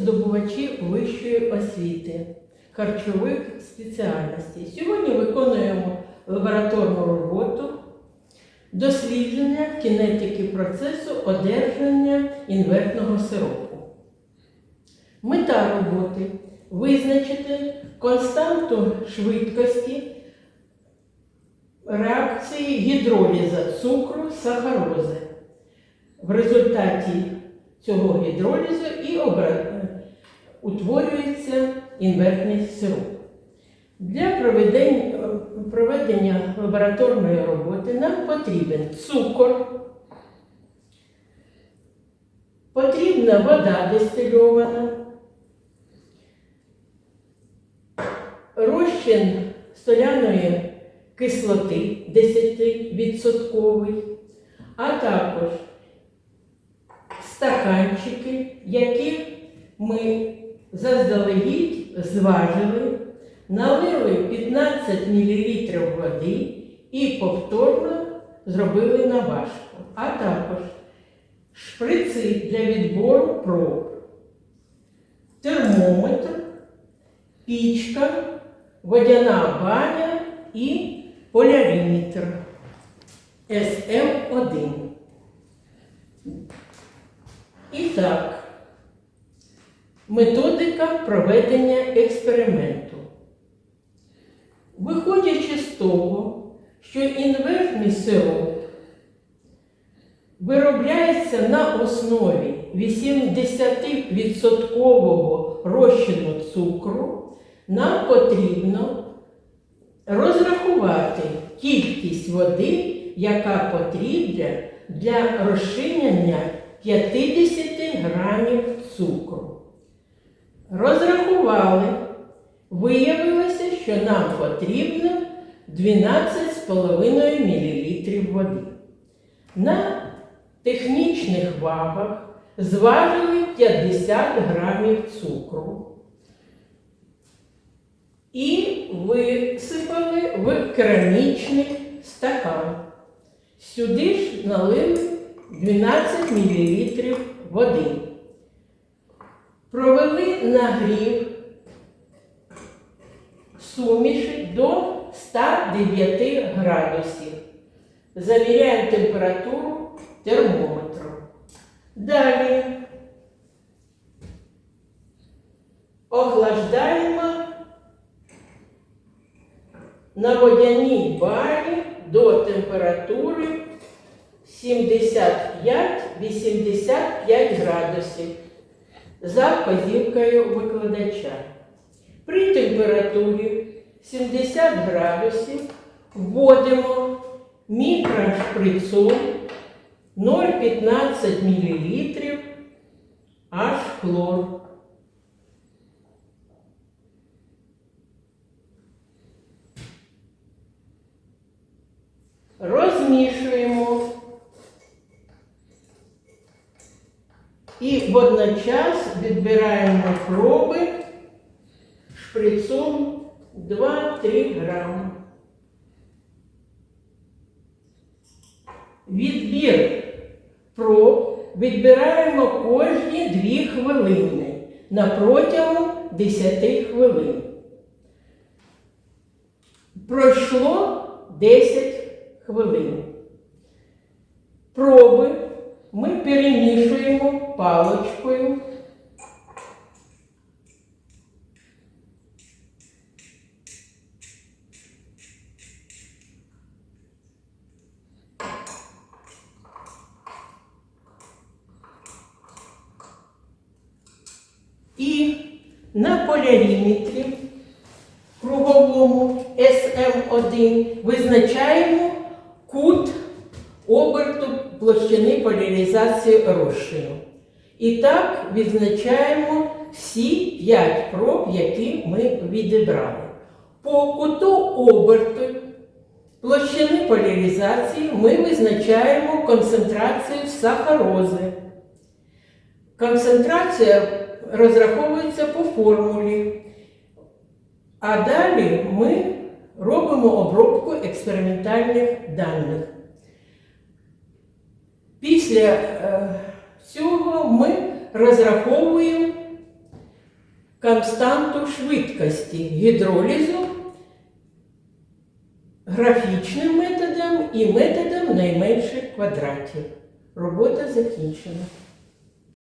здобувачі вищої освіти, харчових спеціальностей. Сьогодні виконуємо лабораторну роботу дослідження кінетики процесу одержання інвертного сиропу. Мета роботи визначити константу швидкості реакції гідроліза цукру сахарози. В результаті цього гідролізу і обра- утворюється інвертний сироп. Для проведення, лабораторної роботи нам потрібен цукор, потрібна вода дистильована, розчин соляної кислоти 10%, а також стаканчики, які ми заздалегідь зважили, налили 15 мл води і повторно зробили наважку, а також шприци для відбору проб, термометр, пічка, водяна баня і поляріметр СМ1. І так, методика проведення експерименту. Виходячи з того, що інвертний сироп виробляється на основі 80% розчину цукру, нам потрібно розрахувати кількість води, яка потрібна для розчинення 50 грамів цукру. Розрахували, виявилося, що нам потрібно 12,5 мл води. На технічних вагах зважили 50 грамів цукру і висипали в керамічний стакан. Сюди ж налили 12 мл води. Провели нагрів суміші до 109 градусів. Заміряємо температуру термометром. Далі охлаждаємо на водяній барі до температури 75-85 градусів за вказівкою викладача. При температурі 70 градусів вводимо мікрошприцом 0,15 мл аж хлор. Розмішуємо і водночас відбираємо проби шприцом 2-3 грами. Відбір проб відбираємо кожні 2 хвилини на протягом 10 хвилин. Пройшло 10 хвилин. Проби ми перемішуємо паличкою. І на поляріметрі круговому СМ1 визначаємо кут оберту площини поляризації розчину. І так відзначаємо всі 5 проб, які ми відібрали. По куту оберту площини поляризації ми визначаємо концентрацію сахарози. Концентрація розраховується по формулі. А далі ми робимо обробку експериментальних даних. Після е, цього ми розраховуємо константу швидкості гідролізу графічним методом і методом найменших квадратів. Робота закінчена.